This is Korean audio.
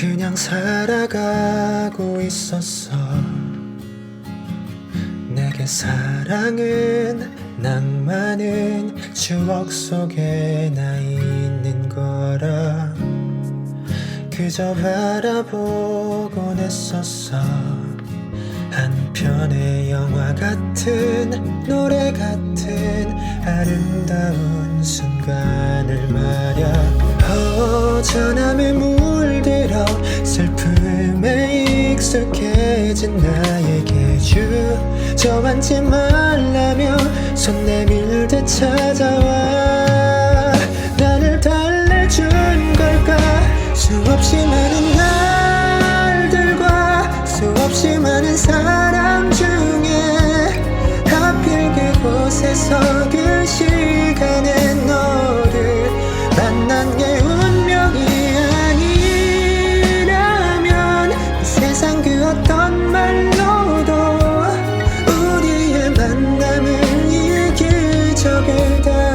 그냥 살아가고 있었어. 내게 사랑은 낭만은 추억 속에 나 있는 거라. 그저 바라보곤 했었어. 한 편의 영화 같은 노래 같은 아름다운 순간을 말야 허전함에 익숙해진 나에게 주저앉지 말라며 손 내밀 듯 찾아와. 나를 달래준 걸까? 수없이 많은 날들과 수없이 많은 사람 중에 하필 그곳에서 그 que te